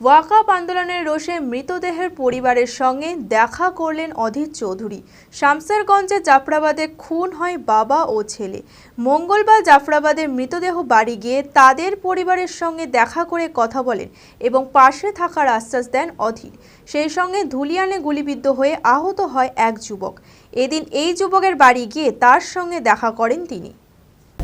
ওয়াকাপ আন্দোলনের রোষে মৃতদেহের পরিবারের সঙ্গে দেখা করলেন অধীর চৌধুরী। শামসেরগঞ্জে জাফরাবাদে খুন হয় বাবা ও ছেলে। মঙ্গলবার জাফরাবাদে মৃতদেহ বাড়ি গিয়ে তাদের পরিবারের সঙ্গে দেখা করে কথা বলেন এবং পাশে থাকার আশ্বাস দেন অধীর। সেই সঙ্গে ধুলিয়ানে গুলিবিদ্ধ হয়ে আহত হয় এক যুবক। এদিন এই যুবকের বাড়ি গিয়ে তার সঙ্গে দেখা করেন তিনি।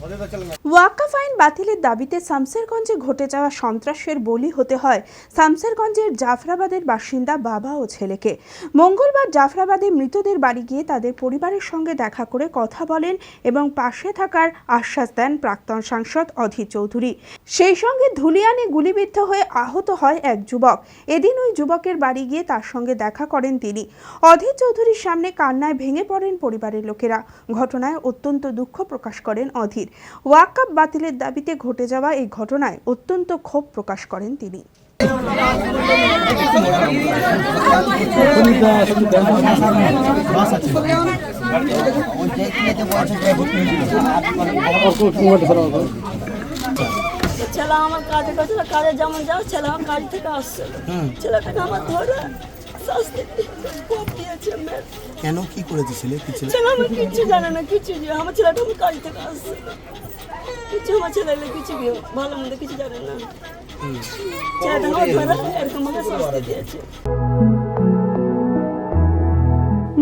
Waqf আইন বাতিলের দাবিতে শামসেরগঞ্জে ঘটে যাওয়া সন্ত্রাসের বলি হতে হয়। শামসেরগঞ্জের জাফরাবাদের বাসিন্দা বাবা ও ছেলেকে। মঙ্গলবার জাফরাবাদে মৃতদের বাড়ি গিয়ে তাদের পরিবারের সঙ্গে দেখা করে কথা বলেন এবং পাশে থাকার আশ্বাস দেন প্রাক্তন সাংসদ অধীর চৌধুরী। সেই সঙ্গে ধুলিয়ানে গুলিবিদ্ধ হয়ে আহত হয় এক যুবক। এদিন ওই যুবকের বাড়ি গিয়ে তার সঙ্গে দেখা করেন তিনি। অধীর চৌধুরীর সামনে কান্নায় ভেঙে পড়েন পরিবারের লোকেরা। ঘটনায় অত্যন্ত দুঃখ প্রকাশ করেন অধীর। ওয়াকাপ বাতিলের দাবিতে ঘটে যাওয়া এই ঘটনায় অত্যন্ত ক্ষোভ প্রকাশ করেন তিনি। ছেলে আমার কাজে গেছিল কাজে যেমন যাও ছেলে আমার কাজ থেকে আসছিল ছেলেটাকে আমার ধরে কেন? কি করেছে ছেলে? কি ছেলে? ছেলে আমার কিচ্ছু জানে না কিছু যে আমার ছেলেটা আমার কাজ থেকে আসছিল কিছু আমার ছেলে কিছু ভালো মন্দ কিছু জানে না। ছেলেটা আমার ধরে এরকম আমাকে শাস্তি দিয়েছে।